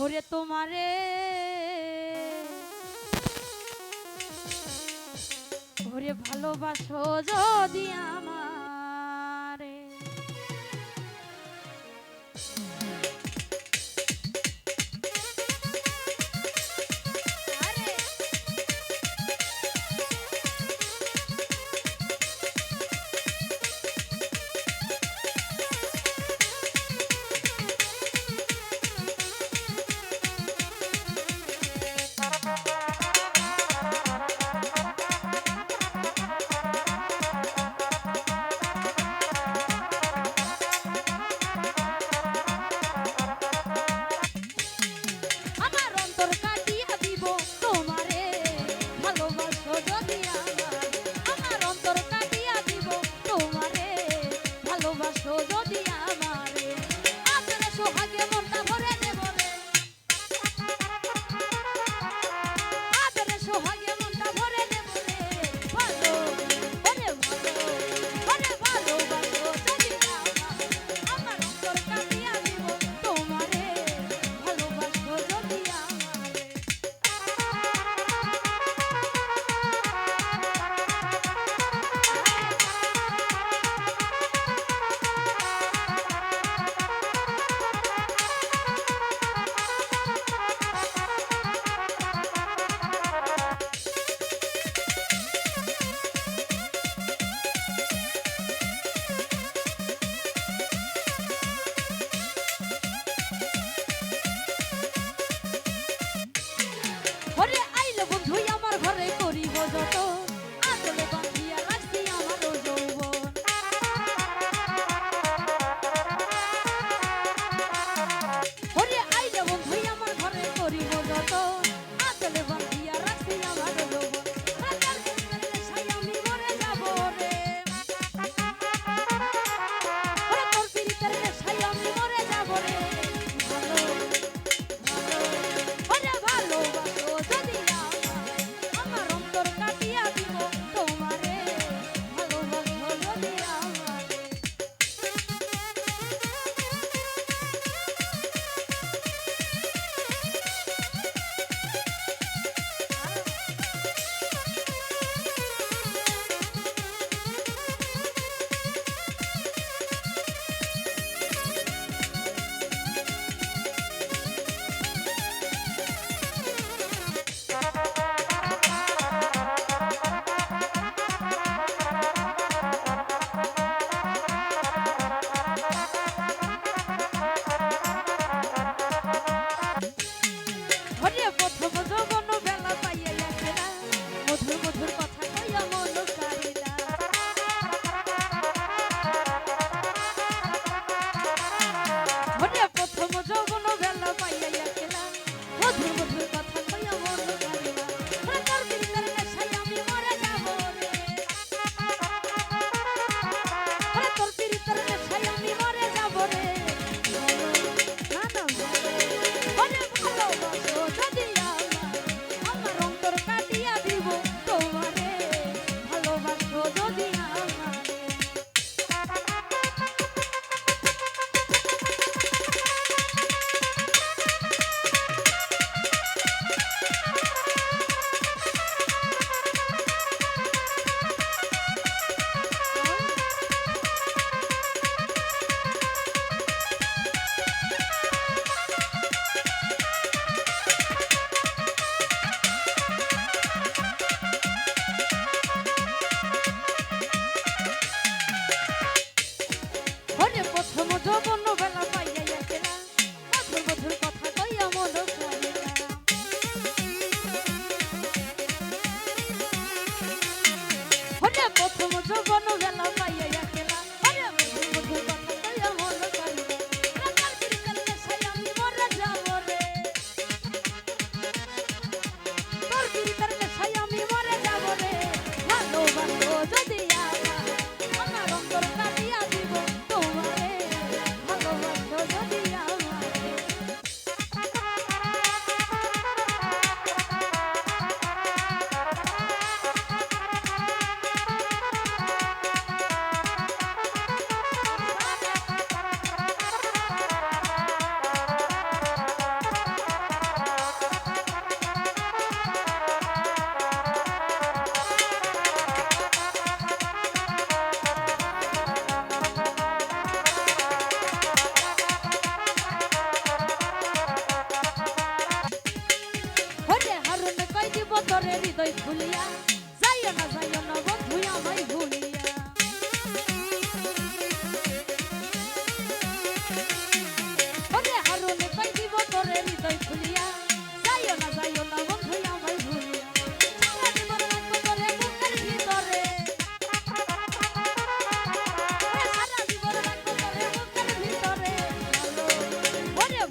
ওরে তোমারে। ওরে ভালোবাসো যদি আমারে যৌবন বেলা পাইয়া গেছে না মধুর মধুর কথা কইয়া মন হলে প্রথম যৌবন বেলা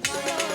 Come on.